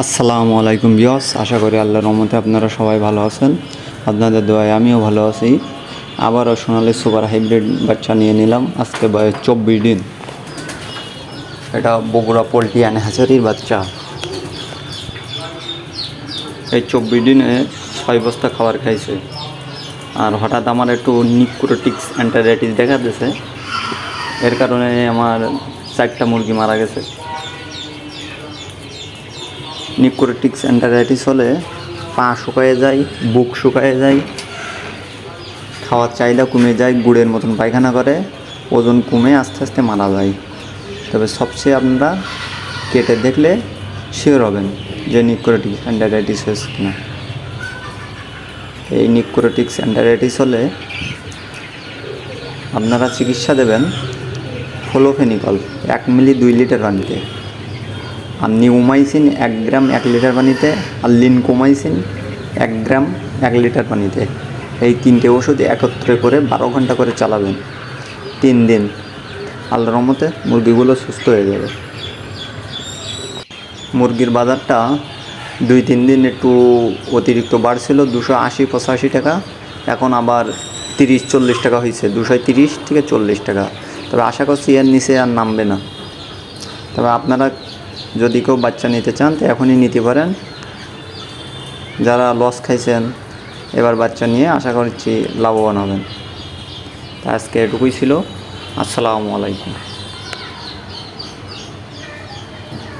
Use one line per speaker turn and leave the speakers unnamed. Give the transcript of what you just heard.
আসসালামু আলাইকুম বিয়স আশা করি আল্লাহর রহমতে আপনারা সবাই ভালো আছেন। আপনাদের দোয়ায় আমিও ভালো আছি। আবারও সোনালি সুপার হাইব্রিড বাচ্চা নিয়ে নিলাম। আজকে বয়স চব্বিশ দিন। এটা বগুড়া পোলট্রি অ্যান্ড হ্যাচারির বাচ্চা। এই চব্বিশ দিনে ছয় বস্তা খাবার খাইছে। আর হঠাৎ আমার একটু নিকোটিক্স অ্যান্টারাইটিস দেখা দিয়েছে। এর কারণে আমার চারটা মুরগি মারা গেছে। নিকোটিক্স অ্যান্টারাইটিস হলে পা শুকায়ে যায়, বুক শুকায়ে যায়, খাওয়ার চাহিদা কমে যায়, গুড়ের মতন পায়খানা করে, ওজন কমে আস্তে আস্তে মারা যায়। তবে সবচেয়ে আপনারা কেটে দেখলে শিওর হবেন যে নিকোটিক্স অ্যান্টারাইটিস হয়েছে কিনা। এই নিকোটিক্স অ্যান্টারাইটিস হলে আপনারা চিকিৎসা দেবেন ফ্লোফেনিকল, এক মিলি দুই লিটার পানিতে। আর নিউমাইসিন এক গ্রাম, এক লিটার পানিতে, আর লিনকোমাইসিন এক গ্রাম, এক লিটার পানিতে। এই তিনটে ওষুধ একত্রে করে বারো ঘণ্টা করে চালাবেন। তিন দিন। আল্লাহর রহমতে মুরগিগুলো সুস্থ হয়ে যাবে। মুরগির বাজারটা দুই তিন দিন একটু অতিরিক্ত বাড়ছিল, দুশো আশি, পঁচাশি টাকা। এখন আবার তিরিশ, চল্লিশ টাকা হয়েছে দুশো তিরিশ থেকে চল্লিশ টাকা। তবে আশা করছি এর নিচে আর নামবে না। তবে আপনারা যদি কেউ বাচ্চা নিতে চান, তো এখনই নিতে পারেন। যারা লস খাইছেন, এবার বাচ্চা নিয়ে আশা করছি লাভবান হবেন। তা আজকে এটুকুই ছিল। আসসালামু আলাইকুম।